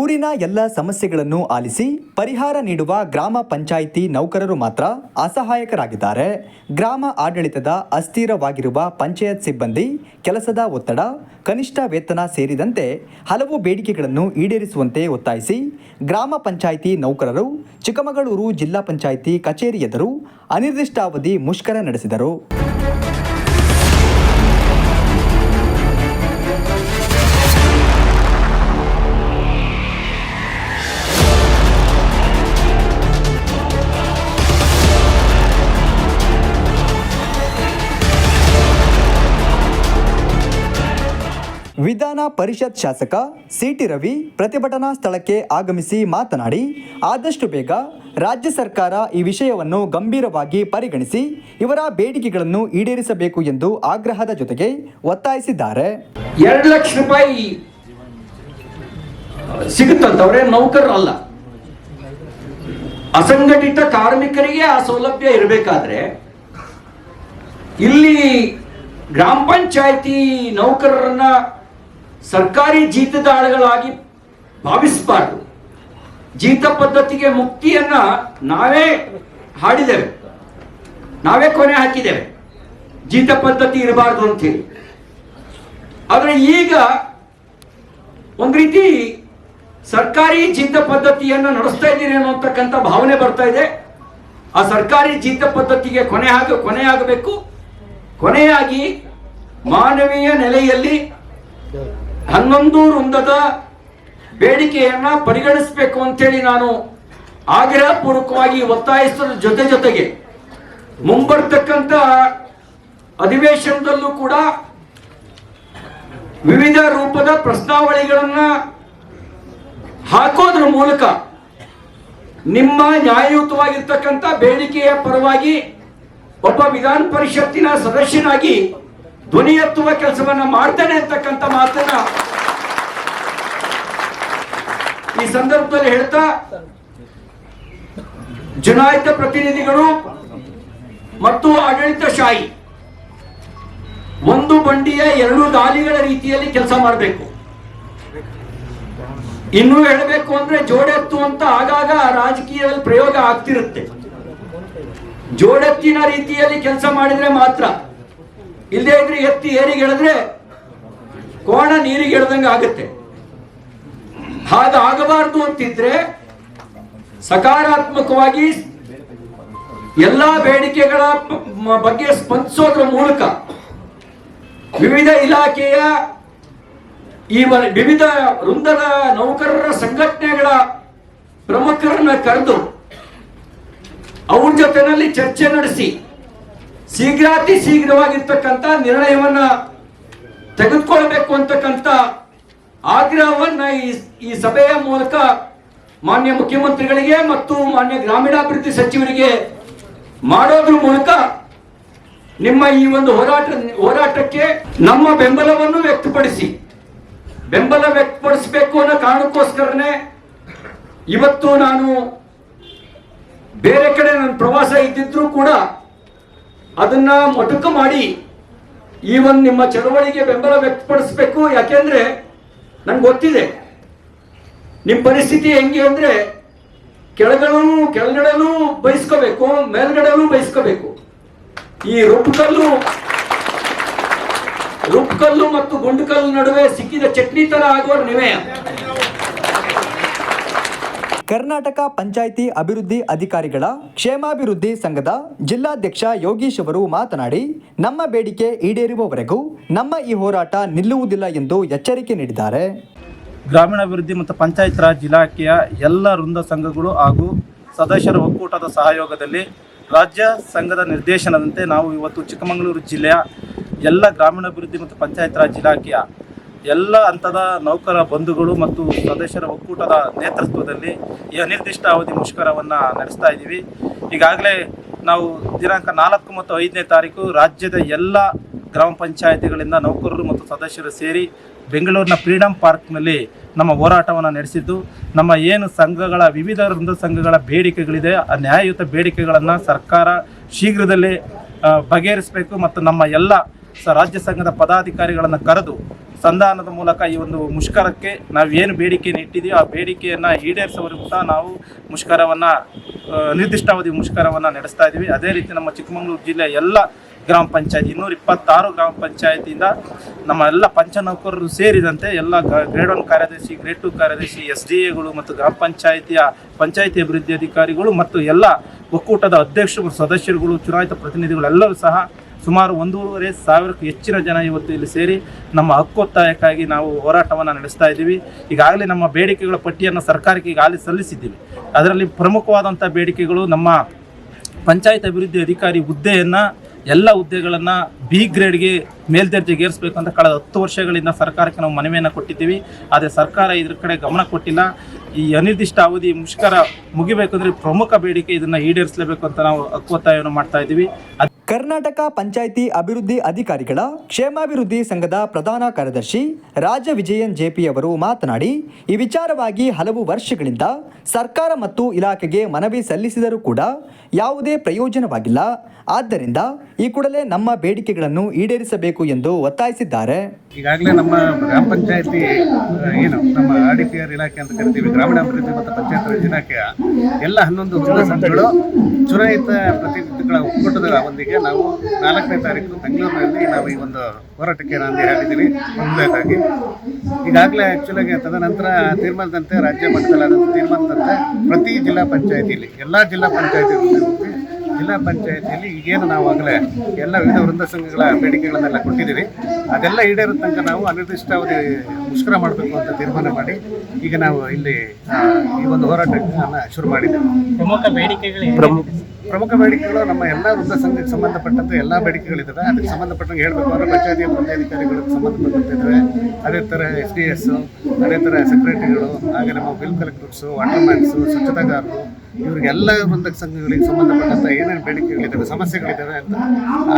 ಊರಿನ ಎಲ್ಲ ಸಮಸ್ಯೆಗಳನ್ನು ಆಲಿಸಿ ಪರಿಹಾರ ನೀಡುವ ಗ್ರಾಮ ಪಂಚಾಯಿತಿ ನೌಕರರು ಮಾತ್ರ ಅಸಹಾಯಕರಾಗಿದ್ದಾರೆ. ಗ್ರಾಮ ಆಡಳಿತದ ಅಸ್ಥಿರವಾಗಿರುವ ಪಂಚಾಯತ್ ಸಿಬ್ಬಂದಿ, ಕೆಲಸದ ಒತ್ತಡ, ಕನಿಷ್ಠ ವೇತನ ಸೇರಿದಂತೆ ಹಲವು ಬೇಡಿಕೆಗಳನ್ನು ಈಡೇರಿಸುವಂತೆ ಒತ್ತಾಯಿಸಿ ಗ್ರಾಮ ಪಂಚಾಯಿತಿ ನೌಕರರು, ಚಿಕ್ಕಮಗಳೂರು ಜಿಲ್ಲಾ ಪಂಚಾಯಿತಿ ಕಚೇರಿ ಎದುರು ಅನಿರ್ದಿಷ್ಟಾವಧಿ ಮುಷ್ಕರ ನಡೆಸಿದರು. ವಿಧಾನ ಪರಿಷತ್ ಶಾಸಕ ಸಿಟಿ ರವಿ ಪ್ರತಿಭಟನಾ ಸ್ಥಳಕ್ಕೆ ಆಗಮಿಸಿ ಮಾತನಾಡಿ, ಆದಷ್ಟು ಬೇಗ ರಾಜ್ಯ ಸರ್ಕಾರ ಈ ವಿಷಯವನ್ನು ಗಂಭೀರವಾಗಿ ಪರಿಗಣಿಸಿ ಇವರ ಬೇಡಿಕೆಗಳನ್ನು ಈಡೇರಿಸಬೇಕು ಎಂದು ಆಗ್ರಹದ ಜೊತೆಗೆ ಒತ್ತಾಯಿಸಿದ್ದಾರೆ. ಎರಡು ಲಕ್ಷ ರೂಪಾಯಿ ಸಿಗುತ್ತಂತವ್ರೆ ಅವರೇ ನೌಕರರಲ್ಲ. ಅಸಂಘಟಿತ ಕಾರ್ಮಿಕರಿಗೆ ಆ ಸೌಲಭ್ಯ ಇರಬೇಕಾದ್ರೆ ಇಲ್ಲಿ ಗ್ರಾಮ ಪಂಚಾಯತಿ ನೌಕರರನ್ನ ಸರ್ಕಾರಿ ಜೀತದಾಳುಗಳಾಗಿ ಭಾವಿಸಬಾರ್ದು. ಜೀತ ಪದ್ಧತಿಗೆ ಮುಕ್ತಿಯನ್ನ ನಾವೇ ಹಾಡಿದ್ದೇವೆ. ನಾವೇ ಕೊನೆ ಹಾಕಿದ್ದೇವೆ. ಜೀತ ಪದ್ಧತಿ ಇರಬಾರ್ದು ಅಂತೇಳಿ ಆದರೆ ಈಗ ಒಂದು ರೀತಿ ಸರ್ಕಾರಿ ಜೀತ ಪದ್ಧತಿಯನ್ನು ನಡೆಸ್ತಾ ಇದ್ದೀರಿ ಅನ್ನೋತಕ್ಕಂಥ ಭಾವನೆ ಬರ್ತಾ ಇದೆ. ಆ ಸರ್ಕಾರಿ ಜೀತ ಪದ್ಧತಿಗೆ ಕೊನೆ ಆಗ ಕೊನೆಯಾಗಬೇಕು ಕೊನೆಯಾಗಿ ಮಾನವೀಯ ನೆಲೆಯಲ್ಲಿ ಹನ್ನೊಂದು ವೃಂದದ ಬೇಡಿಕೆಯನ್ನ ಪರಿಗಣಿಸಬೇಕು ಅಂತೇಳಿ ನಾನು ಆಗ್ರಹ ಪೂರ್ವಕವಾಗಿ ಒತ್ತಾಯಿಸೋದ್ರ ಜೊತೆ ಜೊತೆಗೆ ಮುಂಬರ್ತಕ್ಕಂಥ ಅಧಿವೇಶನದಲ್ಲೂ ಕೂಡ ವಿವಿಧ ರೂಪದ ಪ್ರಶ್ನಾವಳಿಗಳನ್ನ ಹಾಕೋದ್ರ ಮೂಲಕ ನಿಮ್ಮ ನ್ಯಾಯಯುತವಾಗಿರ್ತಕ್ಕಂಥ ಬೇಡಿಕೆಯ ಪರವಾಗಿ ಒಬ್ಬ ವಿಧಾನ ಪರಿಷತ್ತಿನ ಸದಸ್ಯನಾಗಿ ಧ್ವನಿ ಎತ್ತುವ ಕೆಲಸವನ್ನ ಮಾಡ್ತೇನೆ ಅಂತಕ್ಕಂಥ ಮಾತನ್ನ ಈ ಸಂದರ್ಭದಲ್ಲಿ ಹೇಳ್ತಾ ಚುನಾಯಿತ ಪ್ರತಿನಿಧಿಗಳು ಮತ್ತು ಆಡಳಿತಶಾಹಿ, ಒಂದು ಬಂಡಿಯ ಎರಡು ದಾಲಿಗಳ ರೀತಿಯಲ್ಲಿ ಕೆಲಸ ಮಾಡಬೇಕು. ಇನ್ನೂ ಹೇಳಬೇಕು ಅಂದ್ರೆ ಜೋಡೆತ್ತು ಅಂತ ಆಗಾಗ ರಾಜಕೀಯದಲ್ಲಿ ಪ್ರಯೋಗ ಆಗ್ತಿರುತ್ತೆ. ಜೋಡೆತ್ತಿನ ರೀತಿಯಲ್ಲಿ ಕೆಲಸ ಮಾಡಿದ್ರೆ ಮಾತ್ರ ಇಲ್ಲದೆ ಇದ್ರೆ ಎತ್ತಿ ಏರಿಗೆ ಎಳೆದ್ರೆ ಕೋಣ ನೀರಿಗೆ ಎಳೆದಂಗೆ ಆಗುತ್ತೆ. ಹಾಗಾಗಬಾರ್ದು ಅಂತಿದ್ರೆ ಸಕಾರಾತ್ಮಕವಾಗಿ ಎಲ್ಲಾ ಬೇಡಿಕೆಗಳ ಬಗ್ಗೆ ಸ್ಪಂದಿಸೋದ್ರ ಮೂಲಕ ವಿವಿಧ ಇಲಾಖೆಯ ಈ ವಿವಿಧ ವೃಂದದ ನೌಕರರ ಸಂಘಟನೆಗಳ ಪ್ರಮುಖರನ್ನ ಕರೆದು ಅವ್ರ ಜೊತೆನಲ್ಲಿ ಚರ್ಚೆ ನಡೆಸಿ ಶೀಘ್ರಾತಿ ಶೀಘ್ರವಾಗಿರ್ತಕ್ಕಂಥ ನಿರ್ಣಯವನ್ನ ತೆಗೆದುಕೊಳ್ಬೇಕು ಅಂತಕ್ಕಂಥ ಆಗ್ರಹವನ್ನ ಈ ಈ ಸಭೆಯ ಮೂಲಕ ಮಾನ್ಯ ಮುಖ್ಯಮಂತ್ರಿಗಳಿಗೆ ಮತ್ತು ಮಾನ್ಯ ಗ್ರಾಮೀಣಾಭಿವೃದ್ಧಿ ಸಚಿವರಿಗೆ ಮಾಡೋದ್ರ ಮೂಲಕ ನಿಮ್ಮ ಈ ಒಂದು ಹೋರಾಟ, ಹೋರಾಟಕ್ಕೆ ನಮ್ಮ ಬೆಂಬಲವನ್ನು ವ್ಯಕ್ತಪಡಿಸಿ, ಬೆಂಬಲ ವ್ಯಕ್ತಪಡಿಸಬೇಕು ಅನ್ನೋ ಕಾರಣಕ್ಕೋಸ್ಕರನೇ ಇವತ್ತು ನಾನು ಬೇರೆ ಕಡೆ ನನ್ನ ಪ್ರವಾಸ ಇದ್ದಿದ್ರೂ ಕೂಡ ಅದನ್ನ ಮೊಟಕು ಮಾಡಿ ಈ ಒಂದು ನಿಮ್ಮ ಚಳವಳಿಗೆ ಬೆಂಬಲ ವ್ಯಕ್ತಪಡಿಸ್ಬೇಕು. ಯಾಕೆಂದ್ರೆ ನನ್ಗೆ ಗೊತ್ತಿದೆ. ನಿಮ್ಮ ಪರಿಸ್ಥಿತಿ ಹೆಂಗೆ ಅಂದ್ರೆ ಕೆಳಗಡೂ ಕೆಳಗಡೆನೂ ಬಯಸ್ಕೋಬೇಕು, ಮೇಲ್ಗಡೆನೂ ಬಯಸ್ಕೋಬೇಕು. ಈ ರುಬ್ಕಲ್ಲು ರುಬ್ಕಲ್ಲು ಮತ್ತು ಗುಂಡುಕಲ್ಲು ನಡುವೆ ಸಿಕ್ಕಿದ ಚಟ್ನಿ ತರ ಆಗುವ ನೀವೇ ಕರ್ನಾಟಕ ಪಂಚಾಯಿತಿ ಅಭಿವೃದ್ಧಿ ಅಧಿಕಾರಿಗಳ ಕ್ಷೇಮಾಭಿವೃದ್ಧಿ ಸಂಘದ ಜಿಲ್ಲಾಧ್ಯಕ್ಷ ಯೋಗೀಶ್ ಅವರು ಮಾತನಾಡಿ, ನಮ್ಮ ಬೇಡಿಕೆ ಈಡೇರುವವರೆಗೂ ನಮ್ಮ ಈ ಹೋರಾಟ ನಿಲ್ಲುವುದಿಲ್ಲ ಎಂದು ಎಚ್ಚರಿಕೆ ನೀಡಿದ್ದಾರೆ. ಗ್ರಾಮೀಣಾಭಿವೃದ್ಧಿ ಮತ್ತು ಪಂಚಾಯತ್ ರಾಜ್ ಇಲಾಖೆಯ ಎಲ್ಲ ವೃಂದ ಸಂಘಗಳು ಹಾಗೂ ಸದಸ್ಯರ ಒಕ್ಕೂಟದ ಸಹಯೋಗದಲ್ಲಿ ರಾಜ್ಯ ಸಂಘದ ನಿರ್ದೇಶನದಂತೆ ನಾವು ಇವತ್ತು ಚಿಕ್ಕಮಗಳೂರು ಜಿಲ್ಲೆಯ ಎಲ್ಲ ಗ್ರಾಮೀಣಾಭಿವೃದ್ಧಿ ಮತ್ತು ಪಂಚಾಯತ್ ರಾಜ್ ಇಲಾಖೆಯ ಎಲ್ಲ ಹಂತದ ನೌಕರ ಬಂಧುಗಳು ಮತ್ತು ಸದಸ್ಯರ ಒಕ್ಕೂಟದ ನೇತೃತ್ವದಲ್ಲಿ ಈ ಅನಿರ್ದಿಷ್ಟ ಅವಧಿ ಮುಷ್ಕರವನ್ನು ನಡೆಸ್ತಾ ಇದ್ದೀವಿ. ಈಗಾಗಲೇ ನಾವು ದಿನಾಂಕ ನಾಲ್ಕು ಮತ್ತು ಐದನೇ ತಾರೀಕು ರಾಜ್ಯದ ಎಲ್ಲ ಗ್ರಾಮ ಪಂಚಾಯತಿಗಳಿಂದ ನೌಕರರು ಮತ್ತು ಸದಸ್ಯರು ಸೇರಿ ಬೆಂಗಳೂರಿನ ಫ್ರೀಡಂ ಪಾರ್ಕ್ನಲ್ಲಿ ನಮ್ಮ ಹೋರಾಟವನ್ನು ನಡೆಸಿದ್ದು, ನಮ್ಮ ಏನು ಸಂಘಗಳ, ವಿವಿಧ ವೃಂದ ಸಂಘಗಳ ಬೇಡಿಕೆಗಳಿದೆ ಆ ನ್ಯಾಯಯುತ ಬೇಡಿಕೆಗಳನ್ನು ಸರ್ಕಾರ ಶೀಘ್ರದಲ್ಲೇ ಬಗೆಹರಿಸಬೇಕು ಮತ್ತು ನಮ್ಮ ಎಲ್ಲ ಸ ರಾಜ್ಯ ಸಂಘದ ಪದಾಧಿಕಾರಿಗಳನ್ನು ಕರೆದು ಸಂಧಾನದ ಮೂಲಕ ಈ ಒಂದು ಮುಷ್ಕರಕ್ಕೆ ನಾವು ಏನು ಬೇಡಿಕೆಯನ್ನು ಇಟ್ಟಿದ್ದೀವಿ ಆ ಬೇಡಿಕೆಯನ್ನು ಈಡೇರಿಸುವವರೆಗೂ ಸಹ ನಾವು ಮುಷ್ಕರವನ್ನು ನಿರ್ದಿಷ್ಟಾವಧಿ ಮುಷ್ಕರವನ್ನು ನಡೆಸ್ತಾ ಇದ್ದೀವಿ ಅದೇ ರೀತಿ ನಮ್ಮ ಚಿಕ್ಕಮಗಳೂರು ಜಿಲ್ಲೆಯ ಎಲ್ಲ ಗ್ರಾಮ ಪಂಚಾಯತ್, ಇನ್ನೂರ ಇಪ್ಪತ್ತಾರು ಗ್ರಾಮ ಪಂಚಾಯತಿಯಿಂದ ನಮ್ಮ ಎಲ್ಲ ಪಂಚ ನೌಕರರು ಸೇರಿದಂತೆ ಎಲ್ಲ ಗ್ರೇಡ್ ಒನ್ ಕಾರ್ಯದರ್ಶಿ ಗ್ರೇಡ್ ಟು ಕಾರ್ಯದರ್ಶಿ ಎಸ್ ಡಿ ಎಗಳು ಮತ್ತು ಗ್ರಾಮ ಪಂಚಾಯಿತಿಯ ಪಂಚಾಯಿತಿ ಅಭಿವೃದ್ಧಿ ಅಧಿಕಾರಿಗಳು ಮತ್ತು ಎಲ್ಲ ಒಕ್ಕೂಟದ ಅಧ್ಯಕ್ಷರು ಸದಸ್ಯರುಗಳು, ಚುನಾಯಿತ ಪ್ರತಿನಿಧಿಗಳೆಲ್ಲರೂ ಸಹ ಸುಮಾರು ಒಂದೂವರೆ ಸಾವಿರಕ್ಕೂ ಹೆಚ್ಚಿನ ಜನ ಇವತ್ತು ಇಲ್ಲಿ ಸೇರಿ ನಮ್ಮ ಹಕ್ಕೊತ್ತಾಯಕ್ಕಾಗಿ ನಾವು ಹೋರಾಟವನ್ನು ನಡೆಸ್ತಾ ಇದ್ದೀವಿ. ಈಗಾಗಲೇ ನಮ್ಮ ಬೇಡಿಕೆಗಳ ಪಟ್ಟಿಯನ್ನು ಸರ್ಕಾರಕ್ಕೆ ಈಗಾಗಲೇ ಸಲ್ಲಿಸಿದ್ದೀವಿ. ಅದರಲ್ಲಿ ಪ್ರಮುಖವಾದಂಥ ಬೇಡಿಕೆಗಳು ನಮ್ಮ ಪಂಚಾಯತ್ ಅಭಿವೃದ್ಧಿ ಅಧಿಕಾರಿ ಹುದ್ದೆಯನ್ನು, ಎಲ್ಲ ಹುದ್ದೆಗಳನ್ನು ಬಿ ಗ್ರೇಡ್ಗೆ ಮೇಲ್ದರ್ಜೆಗೇರಿಸಬೇಕು ಅಂತ ಕಳೆದ ಹತ್ತು ವರ್ಷಗಳಿಂದ ಸರ್ಕಾರಕ್ಕೆ ನಾವು ಮನವಿಯನ್ನು ಕೊಟ್ಟಿದ್ದೀವಿ. ಆದರೆ ಸರ್ಕಾರ ಇದ್ರ ಕಡೆ ಗಮನ ಕೊಟ್ಟಿಲ್ಲ. ಈ ಅನಿರ್ದಿಷ್ಟ ಅವಧಿ ಮುಷ್ಕರ ಮುಗಿಬೇಕಂದ್ರೆ ಪ್ರಮುಖ ಬೇಡಿಕೆ ಇದನ್ನು ಈಡೇರಿಸಲೇಬೇಕು ಅಂತ ನಾವು ಹಕ್ಕೊತ್ತಾಯವನ್ನು ಮಾಡ್ತಾ ಇದ್ದೀವಿ. ಕರ್ನಾಟಕ ಪಂಚಾಯಿತಿ ಅಭಿವೃದ್ಧಿ ಅಧಿಕಾರಿಗಳ ಕ್ಷೇಮಾಭಿವೃದ್ಧಿ ಸಂಘದ ಪ್ರಧಾನ ಕಾರ್ಯದರ್ಶಿ ರಾಜ ವಿಜಯನ್ ಜೆಪಿ ಅವರು ಮಾತನಾಡಿ, ಈ ವಿಚಾರವಾಗಿ ಹಲವು ವರ್ಷಗಳಿಂದ ಸರ್ಕಾರ ಮತ್ತು ಇಲಾಖೆಗೆ ಮನವಿ ಸಲ್ಲಿಸಿದರೂ ಕೂಡ ಯಾವುದೇ ಪ್ರಯೋಜನವಾಗಿಲ್ಲ. ಆದ್ದರಿಂದ ಈ ಕೂಡಲೇ ನಮ್ಮ ಬೇಡಿಕೆಗಳನ್ನು ಈಡೇರಿಸಬೇಕು ಎಂದು ಒತ್ತಾಯಿಸಿದ್ದಾರೆ. ಈಗಾಗಲೇ ನಮ್ಮ ಗ್ರಾಮ ಪಂಚಾಯತಿ ಏನು, ನಮ್ಮ ಆರ್ ಡಿ ಪಿ ಆರ್ ಇಲಾಖೆ ಅಂತ ಕರಿತೀವಿ, ಗ್ರಾಮೀಣಾಭಿವೃದ್ಧಿ ಮತ್ತು ಪಂಚಾಯತ್ ರಾಜ್ ಇಲಾಖೆಯ ಎಲ್ಲ ಹನ್ನೊಂದು ಜಿಲ್ಲಾ ಸಂಸ್ಥೆಗಳು ಚುನಾಯಿತ ಪ್ರತಿನಿಧಿಗಳ ಒಕ್ಕೂಟದ ಒಂದಿಗೆ ನಾವು ನಾಲ್ಕನೇ ತಾರೀಕು ಬೆಂಗಳೂರಿನಲ್ಲಿ ನಾವು ಈ ಒಂದು ಹೋರಾಟಕ್ಕೆ ನಾನು ಹೇಳಿದ್ದೀವಿ ಮುಂದಾಗಿ ಈಗಾಗಲೇ ಆ್ಯಕ್ಚುಲಾಗಿ ತದನಂತರ ತೀರ್ಮಾನದಂತೆ ರಾಜ್ಯ ಮಟ್ಟದಲ್ಲಾದಂಥ ತೀರ್ಮಾನದಂತೆ ಪ್ರತಿ ಜಿಲ್ಲಾ ಪಂಚಾಯತಿಯಲ್ಲಿ ಎಲ್ಲ ಜಿಲ್ಲಾ ಪಂಚಾಯತಿ ಜಿಲ್ಲಾ ಪಂಚಾಯತಿಯಲ್ಲಿ ಈಗೇನು ನಾವು ಆಗಲೇ ಎಲ್ಲ ವಿವಿಧ ವೃಂದ ಸಂಘಗಳ ಬೇಡಿಕೆಗಳನ್ನೆಲ್ಲ ಕೊಟ್ಟಿದ್ದೀವಿ. ಅದೆಲ್ಲ ಈಡೇರೋ ತನಕ ನಾವು ಅನಿರ್ದಿಷ್ಟಾವಧಿ ಮುಷ್ಕರ ಮಾಡಬೇಕು ಅಂತ ತೀರ್ಮಾನ ಮಾಡಿ ಈಗ ನಾವು ಇಲ್ಲಿ ಈ ಒಂದು ಹೋರಾಟವನ್ನು ಶುರು ಮಾಡಿದ್ದೇವೆ ಪ್ರಮುಖ ಬೇಡಿಕೆಗಳು ಪ್ರಮುಖ ಬೇಡಿಕೆಗಳು ನಮ್ಮ ಎಲ್ಲ ವೃದ್ಧ ಸಂಘಕ್ಕೆ ಸಂಬಂಧಪಟ್ಟಂತೆ ಎಲ್ಲ ಬೇಡಿಕೆಗಳಿದ್ದಾವೆ. ಅದಕ್ಕೆ ಸಂಬಂಧಪಟ್ಟಂಗೆ ಹೇಳಬೇಕು ಅಂದರೆ ಪಂಚಾಯತಿ ವೃದ್ಧಾಧಿಕಾರಿಗಳಿಗೆ ಸಂಬಂಧಪಟ್ಟಂತಿದ್ದಾವೆ ಅದೇ ಥರ ಎಸ್ ಡಿ ಎಸ್ ಅದೇ ಥರ ಸೆಕ್ರೆಟರಿಗಳು ಹಾಗೆ ನಮ್ಮ ಬಿಲ್ ಕಲೆಕ್ಟರ್ಸು ವಾಟರ್ಮ್ಯಾನ್ಸು ಸ್ವಚ್ಛತಾಗಾರರು, ಇವರಿಗೆಲ್ಲ ವೃಂದ ಸಂಘಗಳಿಗೆ ಸಂಬಂಧಪಟ್ಟಂಥ ಏನೇನು ಬೇಡಿಕೆಗಳಿದ್ದಾವೆ, ಸಮಸ್ಯೆಗಳಿದ್ದಾವೆ ಅಂತ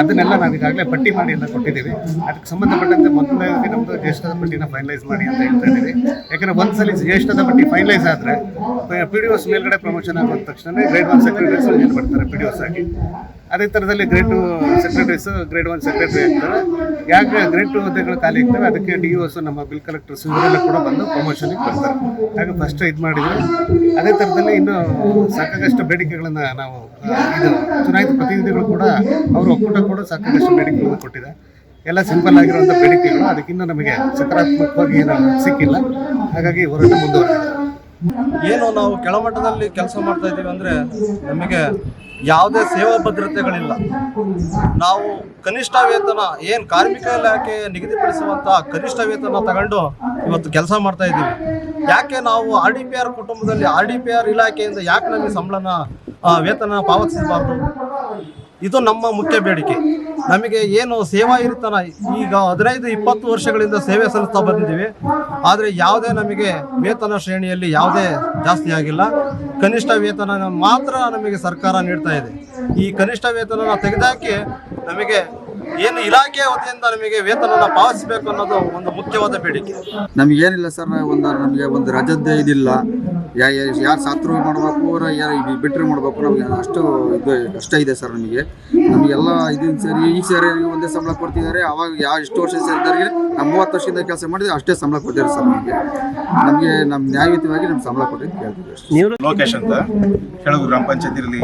ಅದನ್ನೆಲ್ಲ ನಾವು ಈಗಾಗಲೇ ಪಟ್ಟಿ ಮಾಡಿ ಎಲ್ಲ ಕೊಟ್ಟಿದ್ದೀವಿ. ಅದಕ್ಕೆ ಸಂಬಂಧಪಟ್ಟಂತೆ ಮೊದಲಾಗಿ ನಮ್ಮದು ಜ್ಯೇಷ್ಠದ ಪಟ್ಟಿನ ಫೈನಲೈಸ್ ಮಾಡಿ ಅಂತ ಹೇಳ್ತಾ ಇದ್ದೀವಿ. ಯಾಕಂದರೆ ಸಲ ಜ್ಯೇಷ್ಠದ ಪಟ್ಟಿ ಫೈನಲೈಸ್ ಆದರೆ ಪಿ ಡಿ ಒಸ್ ಮೇಲ್ಗಡೆ ಪ್ರಮೋಷನ್ ಆಗೋದ ತಕ್ಷಣ ಗ್ರೇಡ್ ಒನ್ ಸೆಕ್ರೆಟರಿ ಮೇಲೆ ಬರ್ತಾರೆ ಪಿ ಡಿ ಒಸ್ ಆಗಿ. ಅದೇ ಥರದಲ್ಲಿ grade two secretaries grade one secretary ಆಗ್ತಾರೆ ಯಾಕೆ ಗ್ರೇಡ್ ಟು ಹುದ್ದೆಗಳು ಖಾಲಿ ಇರ್ತವೆ ಅದಕ್ಕೆ ಡಿ ಒಸ್ ನಮ್ಮ ಬಿಲ್ ಕಲೆಕ್ಟರ್ಸ್ ಇವರೆಲ್ಲ ಕೂಡ ಬಂದು ಪ್ರಮೋಷನ್ಗೆ ಬರ್ತಾರೆ. ಹಾಗೆ ಫಸ್ಟ್ ಇದು ಮಾಡಿದ್ರು. ಅದೇ ಥರದಲ್ಲಿ ಇನ್ನು ಸಾಕಾಗಷ್ಟು ಬೇಡಿಕೆಗಳನ್ನು ನಾವು ಇದು ಚುನಾಯಿತ ಪ್ರತಿನಿಧಿಗಳು ಕೂಡ ಅವರು ಒಕ್ಕೂಟ ಕೂಡ ಸಾಕಾಗಷ್ಟು ಬೇಡಿಕೆಗಳನ್ನು ಕೊಟ್ಟಿದೆ. ಎಲ್ಲ ಸಿಂಪಲ್ ಆಗಿರುವಂಥ ಬೇಡಿಕೆಗಳು. ಅದಕ್ಕಿಂತ ನಮಗೆ ಸಕಾರಾತ್ಮಕವಾಗಿ ಏನು ಸಿಕ್ಕಿಲ್ಲ. ಹಾಗಾಗಿ ಹೋರಾಟ ಮುಂದುವರೆದಿದೆ. ಏನು ನಾವು ಕೆಳಮಟ್ಟದಲ್ಲಿ ಕೆಲಸ ಮಾಡ್ತಾ ಇದ್ದೀವಿ ಅಂದರೆ ನಮಗೆ ಯಾವುದೇ ಸೇವಾ ಭದ್ರತೆಗಳಿಲ್ಲ. ನಾವು ಕನಿಷ್ಠ ವೇತನ, ಏನು ಕಾರ್ಮಿಕ ಇಲಾಖೆ ನಿಗದಿಪಡಿಸುವಂಥ ಕನಿಷ್ಠ ವೇತನ ತಗೊಂಡು ಇವತ್ತು ಕೆಲಸ ಮಾಡ್ತಾ ಇದ್ದೀವಿ. ಯಾಕೆ ನಾವು ಆರ್ ಡಿ ಪಿ ಆರ್ ಕುಟುಂಬದಲ್ಲಿ ಆರ್ ಡಿ ಪಿ ಆರ್ ಇಲಾಖೆಯಿಂದ ಯಾಕೆ ನಮಗೆ ಸಂಬಳನ ವೇತನ ಪಾವತಿಸಬಾರ್ದು? ಇದು ನಮ್ಮ ಮುಖ್ಯ ಬೇಡಿಕೆ. ನಮಗೆ ಏನು ಸೇವಾ ಇರುತ್ತಲ್ಲ, ಈಗ ಹದಿನೈದು, ಇಪ್ಪತ್ತು ವರ್ಷಗಳಿಂದ ಸೇವೆ ಸಲ್ಲಿಸ್ತಾ ಬಂದಿದ್ದೀವಿ. ಆದರೆ ಯಾವುದೇ ನಮಗೆ ವೇತನ ಶ್ರೇಣಿಯಲ್ಲಿ ಯಾವುದೇ ಜಾಸ್ತಿ ಆಗಿಲ್ಲ. ಕನಿಷ್ಠ ವೇತನ ಮಾತ್ರ ನಮಗೆ ಸರ್ಕಾರ ನೀಡ್ತಾ ಇದೆ. ಈ ಕನಿಷ್ಠ ವೇತನ ತೆಗೆದಾಕಿ ನಮಗೆ ಏನು ಇಲಾಖೆ ವತಿಯಿಂದ ನಮಗೆ ವೇತನವನ್ನು ಪಾವತಿಸಬೇಕು ಅನ್ನೋದು ಒಂದು ಮುಖ್ಯವಾದ ಬೇಡಿಕೆ. ನಮಗೇನಿಲ್ಲ ಸರ್, ಒಂದು ನಮಗೆ ಒಂದು ರಜದ್ದೇ ಇದಿಲ್ಲ. ಯಾರು ಸಾತ್ರು ಮಾಡಬೇಕು ಯಾರು ಬಿಟ್ಟರೆ ಮಾಡಬೇಕು ನಮಗೆ ಅಷ್ಟು ಇದು, ಕಷ್ಟ ಇದೆ ಸರ್ ನಮಗೆ. ನಮಗೆಲ್ಲ ಇದನ್ನ ಸರಿ ಈ ಸರಿ ಒಂದೇ ಸಂಬಳ ಕೊಡ್ತಿದ್ದಾರೆ. ಅವಾಗ ಯಾವ ಇಷ್ಟು ವರ್ಷ ಸೇರಿದವ್ರಿಗೆ ನಾವು ಮೂವತ್ತು ವರ್ಷದಿಂದ ಕೆಲಸ ಮಾಡಿದ್ರೆ ಅಷ್ಟೇ ಸಂಬಳ ಕೊಡ್ತಾರೆ ಸರ್ ನಮಗೆ. ನಮಗೆ ನಮ್ಮ ನ್ಯಾಯಯುತವಾಗಿ ನಮ್ಮ ಸಂಬಳ ಕೊಟ್ಟಿದ್ದು ಕೇಳ್ತೀವಿ ನೀವು? ಲೋಕೇಶ್ ಅಂತ. ಕೆಳಗು ಗ್ರಾಮ ಪಂಚಾಯತಿಯಲ್ಲಿ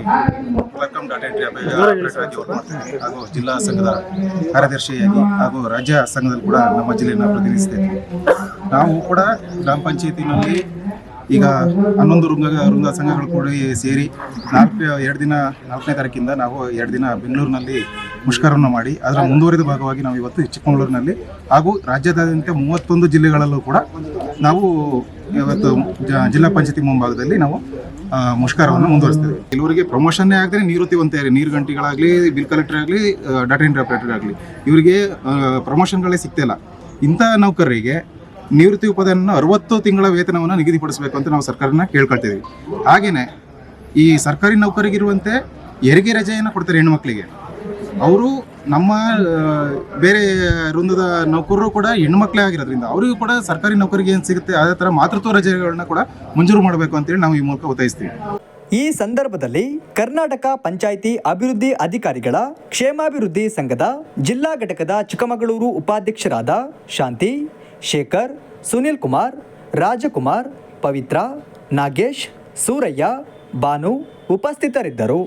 ವೆಲ್ಕಮ್ ಡಾಟ್ ಎಂಟ್ರಿ ಮಾಡ್ತೀನಿ ಹಾಗೂ ಜಿಲ್ಲಾ ಸಂಘದ ಕಾರ್ಯದರ್ಶಿಯಾಗಿ ಹಾಗೂ ರಾಜ್ಯ ಸಂಘದಲ್ಲಿ ಕೂಡ ನಮ್ಮ ಜಿಲ್ಲೆಯನ್ನು ಪ್ರತಿನಿಧಿಸ್ತೇವೆ ನಾವು ಕೂಡ ಗ್ರಾಮ ಪಂಚಾಯತಿನಲ್ಲಿ ಈಗ ಹನ್ನೊಂದು ವೃಂದ ವೃಂದ ಸಂಘಗಳು ಕೂಡ ಸೇರಿ ನಾಲ್ಕು, ಎರಡು ದಿನ, ನಾಲ್ಕನೇ ತಾರೀಕಿಂದ ನಾವು ಎರಡು ದಿನ ಬೆಂಗಳೂರಿನಲ್ಲಿ ಮುಷ್ಕರವನ್ನು ಮಾಡಿ, ಅದರ ಮುಂದುವರಿದ ಭಾಗವಾಗಿ ನಾವು ಇವತ್ತು ಚಿಕ್ಕಮಗಳೂರಿನಲ್ಲಿ ಹಾಗೂ ರಾಜ್ಯದಾದ್ಯಂತ ಮೂವತ್ತೊಂದು ಜಿಲ್ಲೆಗಳಲ್ಲೂ ಕೂಡ ನಾವು ಇವತ್ತು ಜಿಲ್ಲಾ ಪಂಚಾಯತಿ ಮುಂಭಾಗದಲ್ಲಿ ನಾವು ಮುಷ್ಕರವನ್ನು ಮುಂದುವರಿಸ್ತೇವೆ ಕೆಲವರಿಗೆ ಪ್ರಮೋಷನ್ನೇ ಆಗದೆ ನಿವೃತ್ತಿವಂತೆ ನೀರು ಗಂಟಿಗಳಾಗಲಿ, ಬಿಲ್ ಕಲೆಕ್ಟರ್ ಆಗಲಿ ಡಾಟಾ ಎಂಟ್ರಿ ಆಪರೇಟರ್ ಆಗಲಿ, ಇವರಿಗೆ ಪ್ರಮೋಷನ್ಗಳೇ ಸಿಗ್ತಿಲ್ಲ ಇಂಥ ನೌಕರರಿಗೆ ನಿವೃತ್ತಿ ಉಪದಾನ ಅರವತ್ತು ತಿಂಗಳ ವೇತನವನ್ನು ನಿಗದಿಪಡಿಸಬೇಕು ಅಂತ ನಾವು ಸರ್ಕಾರನ ಕೇಳ್ಕೊಳ್ತೀವಿ ಹಾಗೆಯೇ ಈ ಸರ್ಕಾರಿ ನೌಕರಿಗಿರುವಂತೆ ಹೆರಿಗೆ ರಜೆಯನ್ನು ಕೊಡ್ತಾರೆ ಹೆಣ್ಮಕ್ಳಿಗೆ. ಅವರು ನಮ್ಮ ಬೇರೆ ವೃಂದದ ನೌಕರರು ಕೂಡ ಹೆಣ್ಮಕ್ಳೇ ಆಗಿರೋದ್ರಿಂದ ಅವರಿಗೂ ಕೂಡ ಸರ್ಕಾರಿ ನೌಕರಿಗೆ ಏನು ಸಿಗುತ್ತೆ, ಅದೇ ಥರ ಮಾತೃತ್ವ ರಜೆಗಳನ್ನ ಕೂಡ ಮಂಜೂರು ಮಾಡಬೇಕು ಅಂತೇಳಿ ನಾವು ಈ ಮೂಲಕ ಒತ್ತಾಯಿಸ್ತೀವಿ. ಈ ಸಂದರ್ಭದಲ್ಲಿ ಕರ್ನಾಟಕ ಪಂಚಾಯಿತಿ ಅಭಿವೃದ್ಧಿ ಅಧಿಕಾರಿಗಳ ಕ್ಷೇಮಾಭಿವೃದ್ಧಿ ಸಂಘದ ಜಿಲ್ಲಾ ಘಟಕದ ಚಿಕ್ಕಮಗಳೂರು ಉಪಾಧ್ಯಕ್ಷರಾದ ಶಾಂತಿ ಶೇಖರ್ ಸುನಿಲ್ ಕುಮಾರ್ ರಾಜಕುಮಾರ್ ಪವಿತ್ರ ನಾಗೇಶ್ ಸೂರಯ್ಯ ಬಾನು ಉಪಸ್ಥಿತರಿದ್ದರು.